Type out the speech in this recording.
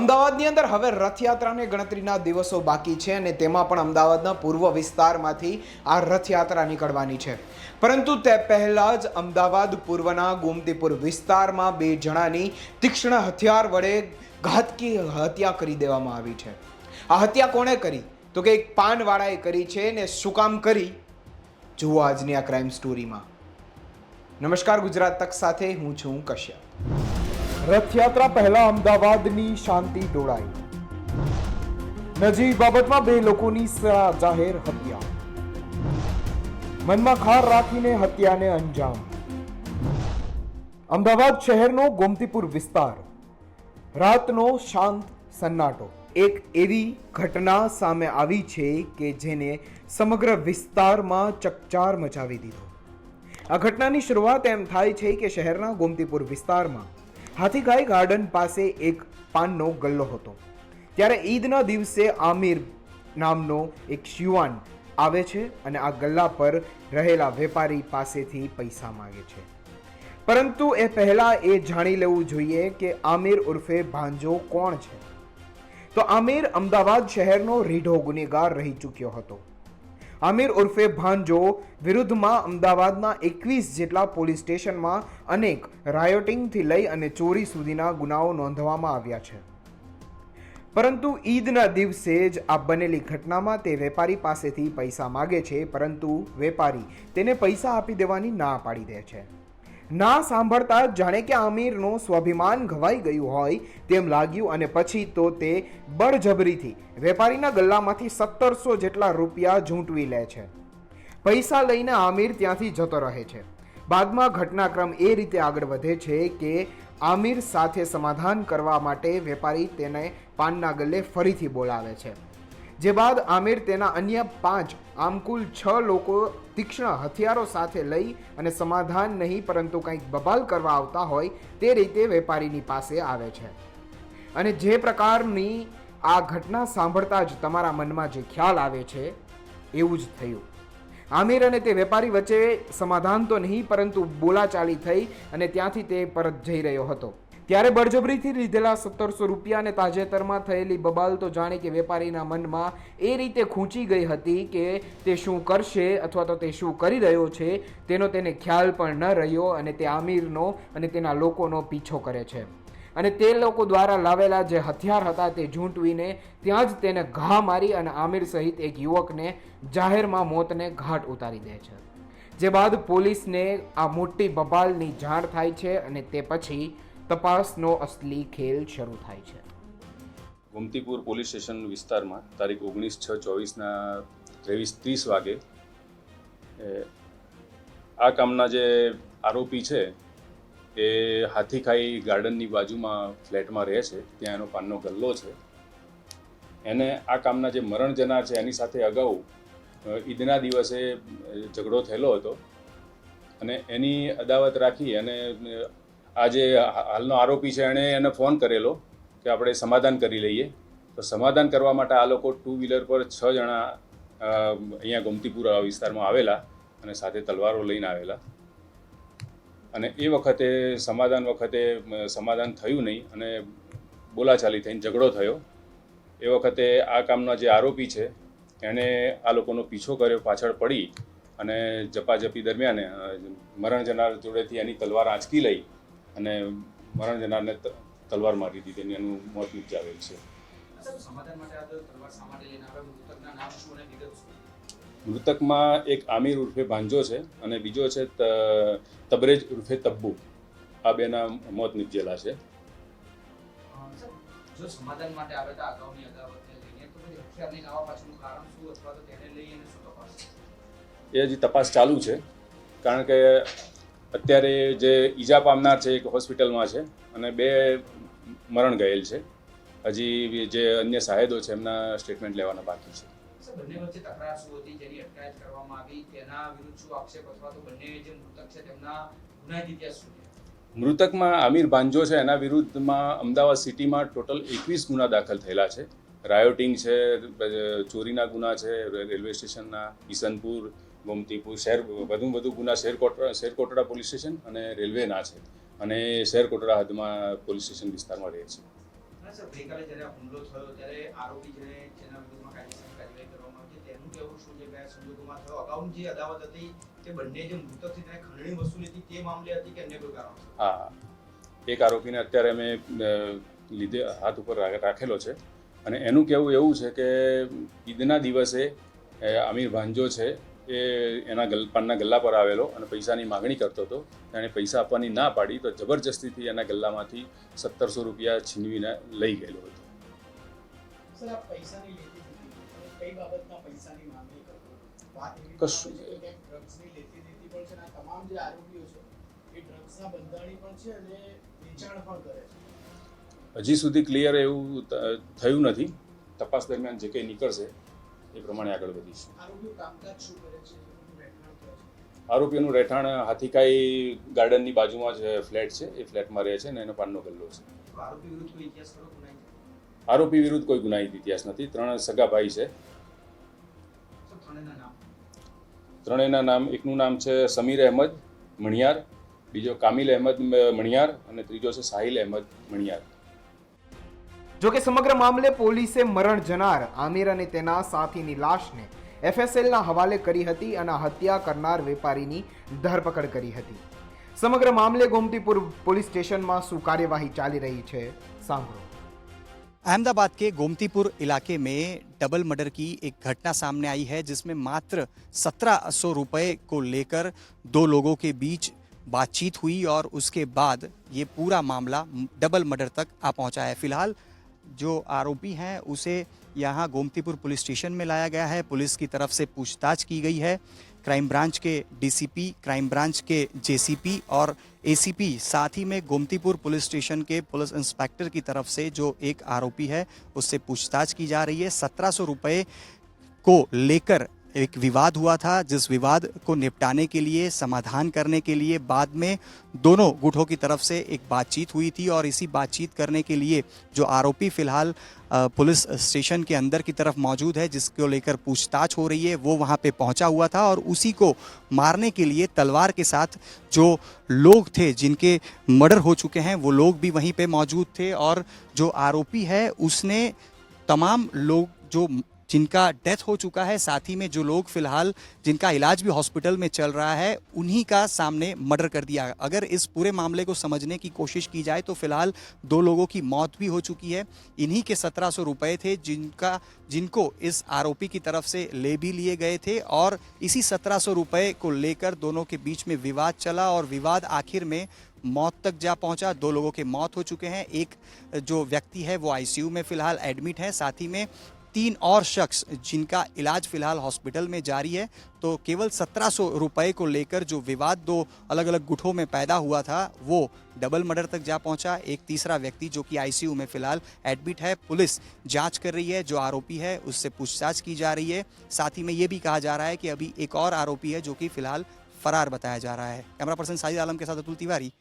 અમદાવાદની અંદર હવે રથયાત્રાને ગણતરીના દિવસો બાકી છે અને તેમાં પણ અમદાવાદના પૂર્વ વિસ્તારમાંથી આ રથયાત્રા નીકળવાની છે. પરંતુ તે પહેલાં જ અમદાવાદ પૂર્વના ગોમતીપુર વિસ્તારમાં બે જણાની તીક્ષ્ણ હથિયાર વડે ઘાતકી હત્યા કરી દેવામાં આવી છે. આ હત્યા કોણે કરી? તો કે એક પાનવાળાએ કરી છે ને શું કામ કરી? જુઓ આજની આ ક્રાઇમ સ્ટોરીમાં. નમસ્કાર ગુજરાત તક સાથે હું છું કશ્યપ. રથયાત્રા પહેલા અમદાવાદની શાંતિ ડોળાઈ. નજીક બાબતમાં બે લોકોની જાહેર હત્યા. મનમાં ખાર રાખીને હત્યાને અંજામ. અમદાવાદ શહેરનો ગોમતીપુર વિસ્તાર. રાતનો શાંત સન્નાટો. એક એવી ઘટના સામે આવી છે કે જેને સમગ્ર વિસ્તારમાં ચકચાર મચાવી દીધો. આ ઘટનાની શરૂઆત એમ થાય છે કે શહેરના ગોમતીપુર વિસ્તારમાં હાથીગાય ગાર્ડન પાસે એક પાનનો ગલ્લો હતો. ત્યારે ઈદના દિવસે આમિર નામનો એક શિવાન આવે છે અને આ ગલ્લા પર રહેલા વેપારી પાસેથી પૈસા માગે છે. પરંતુ એ પહેલાં એ જાણી લેવું જોઈએ કે આમિર ઉર્ફે ભાંજો કોણ છે? તો આમિર અમદાવાદ શહેરનો રીઢો ગુનેગાર રહી ચૂક્યો હતો. આમિર ઉર્ફે ભાંજો વિરુદ્ધમાં અમદાવાદના એકવીસ જેટલા પોલીસ સ્ટેશનમાં અનેક રાયોટિંગથી લઈ અને ચોરી સુધીના ગુનાઓ નોંધવામાં આવ્યા છે. પરંતુ ઈદના દિવસે જ આ બનેલી ઘટનામાં તે વેપારી પાસેથી પૈસા માગે છે, પરંતુ વેપારી તેને પૈસા આપી દેવાની ના પાડી દે છે. ના સાંભળતા જાણે કે આમીરનું સ્વાભિમાન ઘવાઈ ગયું હોય તેમ લાગ્યું અને પછી તો તે બળજબરીથી વેપારીના ગલ્લામાંથી સત્તરસો જેટલા રૂપિયા ઝૂંટવી લે છે. પૈસા લઈને આમિર ત્યાંથી જતો રહે છે. બાદમાં ઘટનાક્રમ એ રીતે આગળ વધે છે કે આમિર સાથે સમાધાન કરવા માટે વેપારી તેને પાનના ગલ્લે ફરીથી બોલાવે છે. જે બાદ આમિર તેના અન્ય પાંચ આમ કુલ છ લોકો તીક્ષ્ણ હથિયારો સાથે લઈ અને સમાધાન નહીં પરંતુ કંઈક બબાલ કરવા આવતા હોય તે રીતે વેપારીની પાસે આવે છે. અને જે પ્રકારની આ ઘટના સાંભળતા જ તમારા મનમાં જે ખ્યાલ આવે છે, એવું જ થયું. આમિર અને તે વેપારી વચ્ચે સમાધાન તો નહીં પરંતુ બોલાચાલી થઈ અને ત્યાંથી તે પરત જઈ રહ્યો હતો. ત્યારે બળજબરીથી લીધેલા સત્તરસો રૂપિયા તાજેતરમાં થયેલી બબાલ તો જાણે કે વેપારીના મનમાં એ રીતે ખૂંચી ગઈ હતી કે તે શું કરશે અથવા તો તે શું કરી રહ્યો છે, તેનો તેને ખ્યાલ પણ ન રહ્યો અને તે આમિરનો અને તેના લોકોનો પીછો કરે છે. અને તે લોકો દ્વારા લાવેલા જે હથિયાર હતા તે ઝૂંટવીને ત્યાં જ તેને ઘા મારી અને આમિર સહિત એક યુવકને જાહેરમાં મોતને ઘાટ ઉતારી દે છે. જે બાદ પોલીસને આ મોટી બબાલની જાણ થાય છે અને તે પછી તપાસનો અસલી ખેલ શરૂ થાય છે. ગોમતીપુર પોલીસ સ્ટેશન વિસ્તારમાં તારીખ ઓગણીસ છ ચોવીસના ત્રેવીસ ત્રીસ વાગે આ કામના જે આરોપી છે, એ હાથીખાઈ ગાર્ડનની બાજુમાં ફ્લેટમાં રહે છે, ત્યાં એનો પાનનો ગલ્લો છે. એને આ કામના જે મરણ જનાર છે, એની સાથે અગાઉ ઈદના દિવસે ઝઘડો થયેલો હતો અને એની અદાવત રાખી અને આ જે હાલનો આરોપી છે એણે એને ફોન કરેલો કે આપણે સમાધાન કરી લઈએ. તો સમાધાન કરવા માટે આ લોકો ટુ વ્હીલર પર છ જણા અહીંયા ગોમતીપુરા વિસ્તારમાં આવેલા અને સાથે તલવારો લઈને આવેલા. અને એ વખતે સમાધાન વખતે સમાધાન થયું નહીં અને બોલાચાલી થઈને ઝઘડો થયો. એ વખતે આ કામના જે આરોપી છે, એણે આ લોકોનો પીછો કર્યો, પાછળ પડી અને જપાજપી દરમિયાન મરણ જનાર જોડેથી એની તલવાર આંચકી લઈ અને મરણ જનારને તલવાર મારી દીધી અને એનું મોત નિપજાવેલ છે. મૃતકમાં એક આમિર ઉર્ફે ભાંજો છે અને બીજો છે તબરેજ ઉર્ફે તબ્બુ. આ બેના મોત નિપજેલા છે. જો સમાધાન માટે આવે તો અગાઉની અદાવતને લઈને તો પછી હથિયાર લઈને પાછળનું કારણ શું અથવા તો તેને લઈ શું તપાસ? એ હજી તપાસ ચાલુ છે. કારણ કે અત્યારે જે ઈજા પામનાર છે એક હોસ્પિટલમાં છે અને બે મરણ ગયેલ છે. હજી જે અન્ય સાહેદો છે એમના સ્ટેટમેન્ટ લેવાના બાકી છે. બંને વચ્ચે તકરાર શું હતી? જેની અટકાયત કરવામાં આવી તેના વિરુદ્ધ શું આક્ષેપ અથવા તો બંને જે મૃતક છે તેમના ગુનાહિત ઇતિહાસ શું મૃતકમાં આમિર ભાંજો છે એના વિરુદ્ધમાં અમદાવાદ સિટીમાં ટોટલ એકવીસ ગુના દાખલ થયેલા છે. રાયોટિંગ છે ચોરીના ગુના છે રેલવે સ્ટેશનના ઈસનપુર ગોમતીપુર શહેર વધુ વધુ ગુના share Kotda share Kotda police station અને રેલવેના છે. અને શેર કોટડા હદમાં પોલીસ સ્ટેશન વિસ્તારમાં રહે છે. હા એક આરોપીને અત્યારે અમે લીધે હાથ ઉપર રાખેલો છે. અને એનું કહેવું એવું છે કે ઈદના દિવસે અમીર ભાંજો છે એ એના ગલ પાનના ગલ્લા પર આવેલો અને પૈસાની માગણી કરતો હતો. એણે પૈસા આપવાની ના પાડી તો જબરજસ્તીથી એના ગલ્લામાંથી સત્તરસો રૂપિયા છીનવીને લઈ ગયેલો હતો. કશું. હજી સુધી ક્લિયર એવું થયું નથી. તપાસ દરમિયાન જે કંઈ નીકળશે એ પ્રમાણે આગળ વધીશું. આરોપીઓ કામકાજ શું કરે છે? એ બધું રહેઠાણ હાથીકાઈ ગાર્ડનની બાજુમાં જ ફ્લેટ છે. એ ફ્લેટમાં રહે છે અને એનો પાનનો ગલ્લો છે. આરોપી વિરુદ્ધ કોઈ ગુનાહિત ઇતિહાસ નથી. ત્રણ સગા ભાઈ છે. ત્રણેયના નામ? એકનું નામ છે સમીર અહેમદ મણિયાર બીજો કામિલ અહેમદ મણિયાર અને ત્રીજો છે સાહિલ અહેમદ મણિયાર. જો કે સમગ્ર મામલે પોલીસે મરણ જનાર આમિર અને તેના સાથીની લાશને એફએસએલના હવાલે કરી હતી અને હત્યા કરનાર વેપારીની ધરપકડ કરી હતી સમગ્ર મામલે ગોમતીપુર પોલીસ સ્ટેશનમાં શું કાર્યવાહી ચાલી રહી છે સાંભળો अहमदाबाद के गोमतीपुर इलाके में डबल मर्डर की एक घटना सामने आई है जिसमें मात्र सत्रह सौ रुपये को लेकर दो लोगों के बीच बातचीत हुई और उसके बाद ये पूरा मामला डबल मर्डर तक आ पहुंचा है फिलहाल जो आरोपी हैं, उसे यहाँ गोमतीपुर पुलिस स्टेशन में लाया गया है। पुलिस की तरफ़ से पूछताछ की गई है। क्राइम ब्रांच के डीसीपी, क्राइम ब्रांच के जेसीपी और एसीपी, साथ ही में गोमतीपुर पुलिस स्टेशन के पुलिस इंस्पेक्टर की तरफ़ से जो एक आरोपी है, उससे पूछताछ की जा रही है। सत्रह सौ रुपये को लेकर एक विवाद हुआ था, जिस विवाद को निपटाने के लिए, समाधान करने के लिए बाद में दोनों गुटों की तरफ़ से एक बातचीत हुई थी और इसी बातचीत करने के लिए जो आरोपी फ़िलहाल पुलिस स्टेशन के अंदर की तरफ़ मौजूद है, जिसको लेकर पूछताछ हो रही है, वो वहाँ पे पहुँचा हुआ था और उसी को मारने के लिए तलवार के साथ जो लोग थे, जिनके मर्डर हो चुके हैं, वो लोग भी वहीं पे मौजूद थे और जो आरोपी है, उसने तमाम लोग, जो जिनका डेथ हो चुका है, साथ ही में जो लोग फ़िलहाल जिनका इलाज भी हॉस्पिटल में चल रहा है, उन्हीं का सामने मर्डर कर दिया। अगर इस पूरे मामले को समझने की कोशिश की जाए तो फ़िलहाल दो लोगों की मौत भी हो चुकी है। इन्हीं के सत्रह सौ रुपये थे जिनका, जिनको इस आरोपी की तरफ़ से ले भी लिए गए थे और इसी सत्रह सौ रुपये को लेकर दोनों के बीच में विवाद चला और विवाद आखिर में मौत तक जा पहुँचा। दो लोगों के मौत हो चुके हैं। एक जो व्यक्ति है, वो आईसीयू में फ़िलहाल एडमिट है। साथ ही में तीन और शख्स जिनका इलाज फ़िलहाल हॉस्पिटल में जारी है तो केवल सत्रह सौ रुपये को लेकर जो विवाद दो अलग अलग गुटों में पैदा हुआ था, वो डबल मर्डर तक जा पहुँचा। एक तीसरा व्यक्ति जो कि आईसीयू में फ़िलहाल एडमिट है, पुलिस जाँच कर रही है, जो आरोपी है, उससे पूछताछ की जा रही है। साथ ही में ये भी कहा जा रहा है कि अभी एक और आरोपी है, जो कि फ़िलहाल फरार बताया जा रहा है। कैमरा पर्सन साजिद आलम के साथ अतुल तिवारी